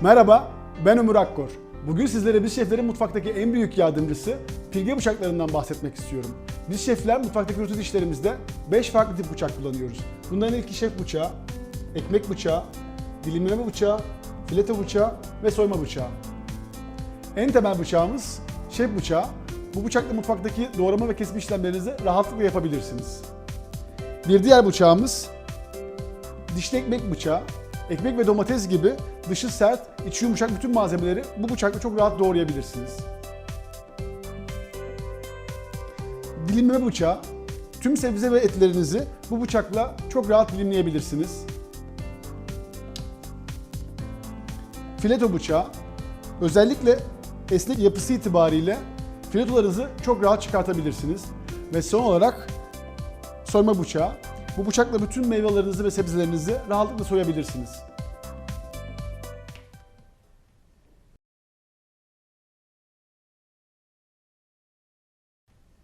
Merhaba, ben Ömür Akkor. Bugün sizlere biz şeflerin mutfaktaki en büyük yardımcısı pilge bıçaklarından bahsetmek istiyorum. Biz şefler mutfaktaki rutin işlerimizde 5 farklı tip bıçak kullanıyoruz. Bunların ilki şef bıçağı, ekmek bıçağı, dilimleme bıçağı, filete bıçağı ve soyma bıçağı. En temel bıçağımız şef bıçağı. Bu bıçakla mutfaktaki doğrama ve kesim işlemlerinizi rahatlıkla yapabilirsiniz. Bir diğer bıçağımız dişli ekmek bıçağı. Ekmek ve domates gibi dışı sert, içi yumuşak bütün malzemeleri bu bıçakla çok rahat doğrayabilirsiniz. Dilimleme bıçağı. Tüm sebze ve etlerinizi bu bıçakla çok rahat dilimleyebilirsiniz. Fileto bıçağı. Özellikle esnek yapısı itibariyle filetolarınızı çok rahat çıkartabilirsiniz. Ve son olarak soyma bıçağı. Bu bıçakla bütün meyvelerinizi ve sebzelerinizi rahatlıkla soyabilirsiniz.